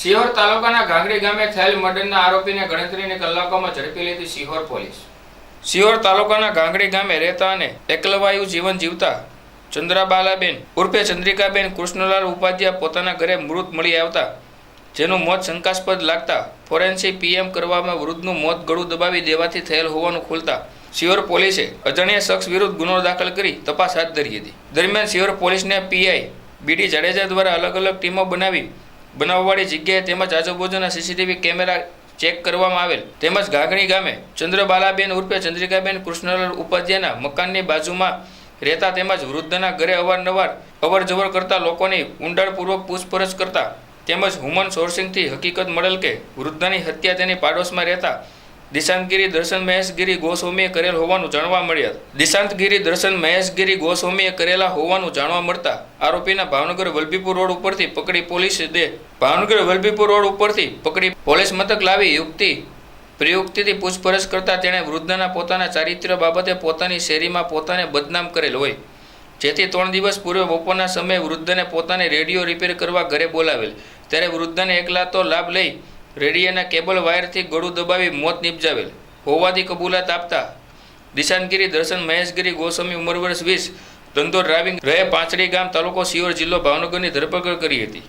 શિહોર તાલુકાના ગાંગડી ગામે થયેલ મર્ડરના આરોપીને ગણતરીની કલાકોમાં ઝડપી લીધી શિહોર પોલીસ. શિહોર તાલુકાના ગાંગડી ગામે રહેતા અને એકલવાયુ જીવન જીવતા ચંદ્રાબાલાબેન ઉર્ફે ચંદ્રિકાબેન કૃષ્ણલાલ ઉપાધ્યાય પોતાના ઘરે મૃત મળી આવતા, જેનું મોત શંકાસ્પદ લાગતા ફોરેન્સિક પીએમ કરવામાં વૃદ્ધનું મોત ગળું દબાવી દેવાથી થયેલ હોવાનું ખુલતા શિહોર પોલીસે અજાણ્યા શખ્સ વિરુદ્ધ ગુનો દાખલ કરી તપાસ હાથ ધરી હતી. દરમિયાન શિહોર પોલીસને પીઆઈ બીડી જાડેજા દ્વારા અલગ અલગ ટીમો બનાવી બનાવવાળી જગ્યાએ તેમજ આજુબાજુના સીસીટીવી કેમેરા ચેક કરવામાં આવેલ. તેમજ ઘાઘણી ગામે ચંદ્રબાલાબેન ઉર્ફે ચંદ્રિકાબેન કૃષ્ણલાલ ઉપાધ્યાયના મકાનની બાજુમાં રહેતા તેમજ વૃદ્ધના ઘરે અવારનવાર અવર જવર કરતા લોકોની ઊંડાણપૂર્વક પૂછપરછ કરતા તેમજ હ્યુમન સોર્સિંગથી હકીકત મળેલ કે વૃદ્ધની હત્યા તેની પાડોશમાં રહેતા દિશાંતગીરી દર્શન મહેશગીરી ગોસ્વામીએ કરેલ હોવાનું જાણવા મળ્યા. દિશાંતગીરી દર્શન મહેશગીરી ગોસ્વામીએ કરેલા હોવાનું જાણવા મળતા આરોપીના ભાવનગર વલભીપુર રોડ ઉપરથી પકડી પોલીસે દે. ભાવનગર વલભીપુર રોડ ઉપરથી પકડી પોલીસ મથક લાવી યુક્તિ પ્રયુક્તિથી પૂછપરછ કરતા તેણે વૃદ્ધના પોતાના ચારિત્ર્ય બાબતે પોતાની શેરીમાં પોતાને બદનામ કરેલ હોય. જેથી ત્રણ દિવસ પૂર્વે બપોરના સમયે વૃદ્ધને પોતાને રેડિયો રિપેર કરવા ઘરે બોલાવેલ. ત્યારે વૃદ્ધને એકલા તો લાભ લઈ રેડિયાના કેબલ વાયરથી ગળું દબાવી મોત નિપજાવેલ. હોવાથી કબૂલાત આપતા દિશાનગીરી દર્શન મહેશગીરી ગોસ્વામી ઉંમર વર્ષ વીસ ધંધો ડ્રાઇવિંગ રહે પાંચડી ગામ તાલુકો સિયોર જિલ્લો ભાવનગરની ધરપકડ કરી હતી.